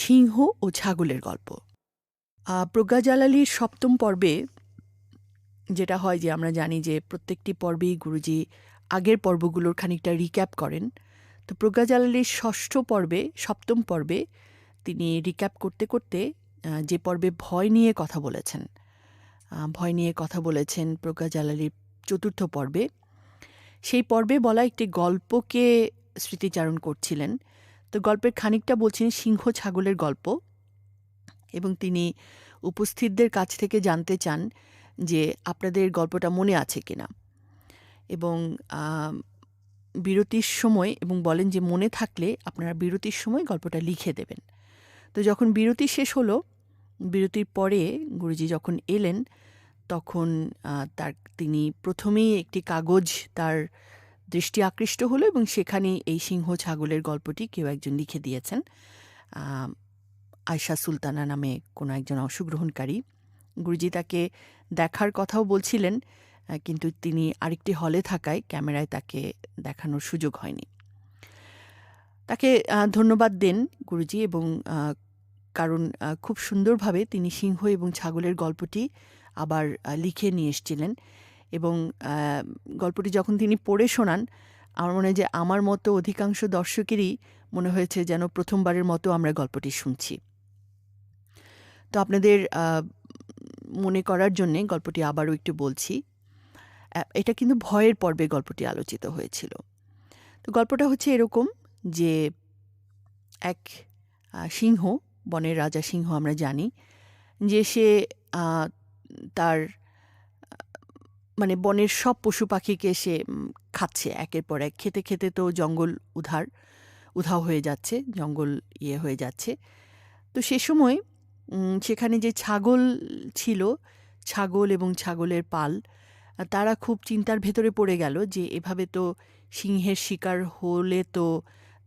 সিংহ ও ছাগলের গল্প। প্রজ্ঞা জালালির সপ্তম পর্বে যেটা হয় যে আমরা জানি যে প্রত্যেকটি পর্বেই গুরুজি আগের পর্বগুলোর খানিকটা রিক্যাপ করেন। তো প্রজ্ঞা জালালির ষষ্ঠ পর্বে, সপ্তম পর্বে তিনি রিক্যাপ করতে করতে যে পর্বে ভয় নিয়ে কথা বলেছেন ভয় নিয়ে কথা বলেছেন প্রজ্ঞা জালালির চতুর্থ পর্বে, সেই পর্বে বলা একটি গল্পকে স্মৃতিচারণ করছিলেন। তো গল্পের খানিকটা বলছেন সিংহ ছাগলের গল্প। এবং তিনি উপস্থিতদের কাছ থেকে জানতে চান যে আপনাদের গল্পটা মনে আছে কিনা। এবং বিরতির সময় এবং বলেন যে মনে থাকলে আপনারা বিরতির সময় গল্পটা লিখে দেবেন। তো যখন বিরতি শেষ হলো, বিরতির পরে গুরুজি যখন এলেন, তখন তার, তিনি প্রথমেই একটি কাগজ তার দৃষ্টি আকৃষ্ট হলো এবং সেখানে এই সিংহ ছাগলের গল্পটি কেউ একজন লিখে দিয়েছেন। আয়শা সুলতানা নামে কোনো একজন অংশগ্রহণকারী। গুরুজি তাকে দেখার কথাও বলছিলেন কিন্তু তিনি আরেকটি হলে থাকায় ক্যামেরায় তাকে দেখানোর সুযোগ হয়নি। তাকে ধন্যবাদ দেন গুরুজি এবং কারণ খুব সুন্দরভাবে তিনি সিংহ এবং ছাগলের গল্পটি আবার লিখে নিয়ে এসেছিলেন। এবং গল্পটি যখন তিনি পড়ে শোনান, আমার মনে হয় যে আমার মতো অধিকাংশ দর্শকেরই মনে হয়েছে যেন প্রথমবারের মতো আমরা গল্পটি শুনছি। তো আপনাদের মনে করার জন্যে গল্পটি আবারও একটু বলছি। এটা কিন্তু ভয়ের পর্বে গল্পটি আলোচিত হয়েছিল। তো গল্পটা হচ্ছে এরকম যে, এক সিংহ, বনের রাজা সিংহ আমরা জানি, যে সে তার মানে বনের সব পশু পাখিকে সে খাচ্ছে একের পর এক। খেতে খেতে তো জঙ্গল উধার, উধাও হয়ে যাচ্ছে, জঙ্গল ইয়ে হয়ে যাচ্ছে। তো সে সময় সেখানে যে ছাগল ছিল, ছাগল এবং ছাগলের পাল তারা খুব চিন্তার ভেতরে পড়ে গেল যে এভাবে তো সিংহের শিকার হলে তো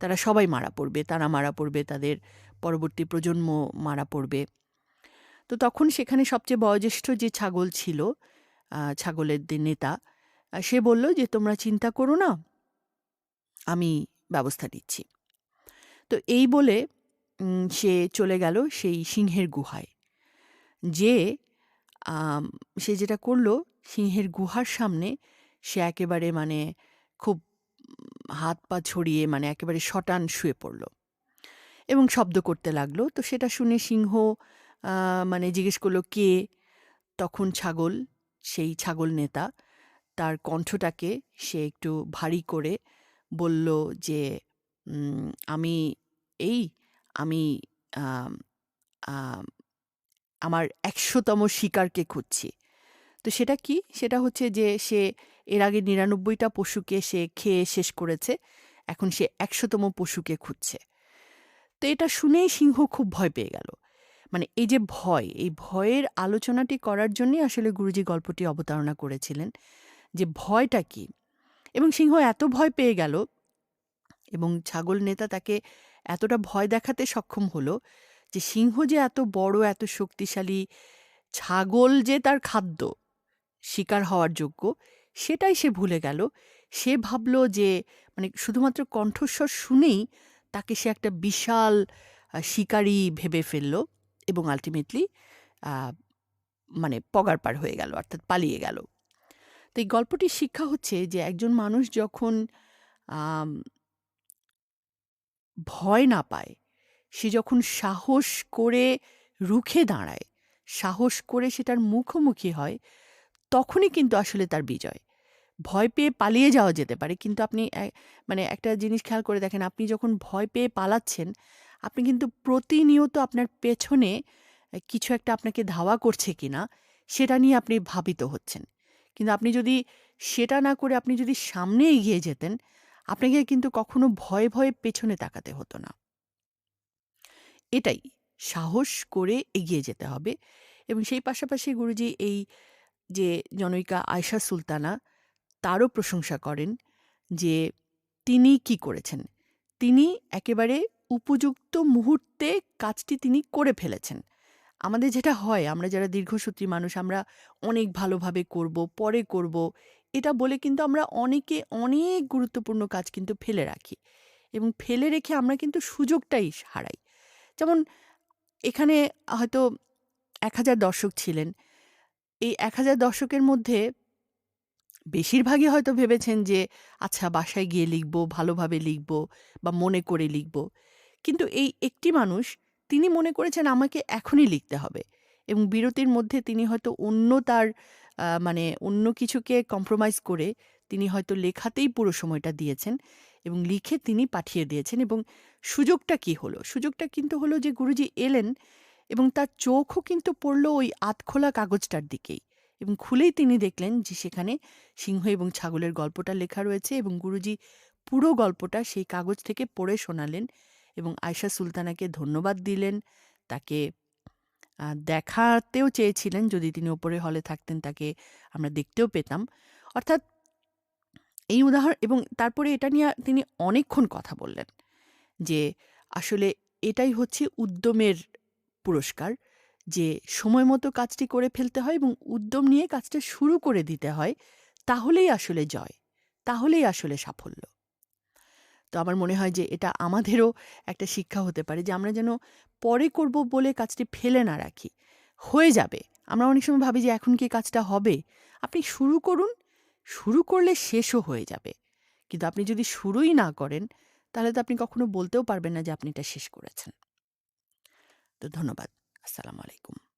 তারা সবাই মারা পড়বে, তারা মারা পড়বে, তাদের পরবর্তী প্রজন্ম মারা পড়বে। তো তখন সেখানে সবচেয়ে বয়োজ্যেষ্ঠ যে ছাগল ছিল ছাগলের নেতা সে বলল যে, তোমরা চিন্তা করো না, আমি ব্যবস্থা নিচ্ছি। তো এই বলে সে চলে গেল সেই সিংহের গুহায়। যে সে যেটা করল, সিংহের গুহার সামনে সে একেবারে মানে খুব হাত পা ছড়িয়ে মানে একেবারে শটান শুয়ে পড়ল এবং শব্দ করতে লাগল। তো সেটা শুনে সিংহ মানে জিজ্ঞেস করল, কে? তখন ছাগল সেই ছাগল নেতা। তার কণ্ঠটাকে সে একটু ভারী করে বলল যে আমি এই আমি আম, আম, আমার একশোতম শিকারকে খুঁজছি। তো সেটা কি? সেটা হচ্ছে যে সে এর আগে নিরানব্বইটা পশুকে সে খেয়ে শেষ করেছে এখন সে একশোতম পশুকে খুঁজছে। তো এটা শুনেই সিংহ খুব ভয় পেয়ে গেল। মানে এই যে ভয়, এই ভয়ের আলোচনাটি করার জন্যই আসলে গুরুজি গল্পটি অবতারণা করেছিলেন যে ভয়টা কি? এবং সিংহ এত ভয় পেয়ে গেল এবং ছাগল নেতা তাকে এতটা ভয় দেখাতে সক্ষম হলো যে সিংহ যে এত বড়, এত শক্তিশালী ছাগল যে তার খাদ্য শিকার হওয়ার যোগ্য, সেটাই সে ভুলে গেল। সে ভাবলো যে মানে শুধুমাত্র কণ্ঠস্বর শুনেই তাকে সে একটা বিশাল শিকারী ভেবে ফেলল। এবং আলটিমেটলি মানে পগার পার হয়ে গেল, অর্থাৎ পালিয়ে গেল। তো এই গল্পটির শিক্ষা হচ্ছে যে একজন মানুষ যখন ভয় না পায়, সে যখন সাহস করে রুখে দাঁড়ায়, সাহস করে সেটার মুখোমুখি হয়, তখনই কিন্তু আসলে তার বিজয়। ভয় পেয়ে পালিয়ে যাওয়া যেতে পারে, কিন্তু আপনি মানে একটা জিনিস খেয়াল করে দেখেন, আপনি যখন ভয় পেয়ে পালাচ্ছেন আপনি কিন্তু প্রতিনিয়ত আপনার পেছনে কিছু একটা আপনাকে ধাওয়া করছে কিনা, সেটা নিয়ে আপনি ভাবিত হচ্ছেন। কিন্তু আপনি যদি সেটা না করে আপনি যদি সামনে এগিয়ে যেতেন, আপনাকে কিন্তু কখনো ভয়ে ভয়ে পেছনে তাকাতে হতো না। এটাই, সাহস করে এগিয়ে যেতে হবে এবং সেই পাশাপাশি গুরুজি এই যে জনৈকা আয়শা সুলতানা, তারও প্রশংসা করেন যে তিনি কি করেছেন। তিনি একেবারে উপযুক্ত মুহূর্তে কাজটি তিনি করে ফেলেছেন। আমাদের যেটা হয়, আমরা যারা দীর্ঘসূত্রী মানুষ, আমরা অনেক ভালোভাবে করব, পরে করব, এটা বলে কিন্তু আমরা অনেকে অনেক গুরুত্বপূর্ণ কাজ কিন্তু ফেলে রাখি এবং ফেলে রেখে আমরা কিন্তু সুযোগটাই হারাই। যেমন এখানে হয়তো এক হাজার দর্শক ছিলেন। এই এক হাজার দর্শকের মধ্যে বেশিরভাগই হয়তো ভেবেছেন যে আচ্ছা বাসায় গিয়ে লিখব, ভালোভাবে লিখব বা মনে করে লিখব। কিন্তু এই একটি মানুষ, তিনি মনে করেছেন আমাকে এখনই লিখতে হবে এবং বিরতির মধ্যে তিনি হয়তো অন্য তার মানে অন্য কিছুকে কম্প্রোমাইজ করে তিনি হয়তো লেখাতেই পুরো সময়টা দিয়েছেন এবং লিখে তিনি পাঠিয়ে দিয়েছেন এবং সুযোগটা কি হলো? সুযোগটা কিন্তু হলো যে গুরুজি এলেন এবং তার চোখও কিন্তু পড়ল ওই আতখোলা কাগজটার দিকেই এবং খুলেই তিনি দেখলেন যে সেখানে সিংহ এবং ছাগলের গল্পটা লেখা রয়েছে এবং গুরুজি পুরো গল্পটা সেই কাগজ থেকে পড়ে শোনালেন এবং আয়শা সুলতানাকে ধন্যবাদ দিলেন। তাকে দেখাতেও চেয়েছিলেন যদি তিনি ওপরে হলে থাকতেন, তাকে আমরা দেখতেও পেতাম। অর্থাৎ, এই উদাহরণ, এবং তারপরে এটা নিয়ে তিনি অনেকক্ষণ কথা বললেন যে, আসলে এটাই হচ্ছে উদ্যমের পুরস্কার, যে সময় মতো কাজটি করে ফেলতে হয় এবং উদ্যম নিয়ে কাজটা শুরু করে দিতে হয়, তাহলেই আসলে জয়, তাহলেই আসলে সাফল্য। তো আমার মনে হয় যে এটা আমাদেরও একটা শিক্ষা হতে পারে যে আমরা যেন পরে করব বলে কাজটি ফেলে না রাখি। হয়ে যাবে। আমরা অনেক সময় ভাবি যে এখন কি কাজটা হবে? আপনি শুরু করুন, শুরু করলে শেষও হয়ে যাবে। কিন্তু আপনি যদি শুরুই না করেন, তাহলে তো আপনি কখনো বলতেও পারবেন না যে আপনি এটা শেষ করেছেন। তো ধন্যবাদ। আসসালামু আলাইকুম।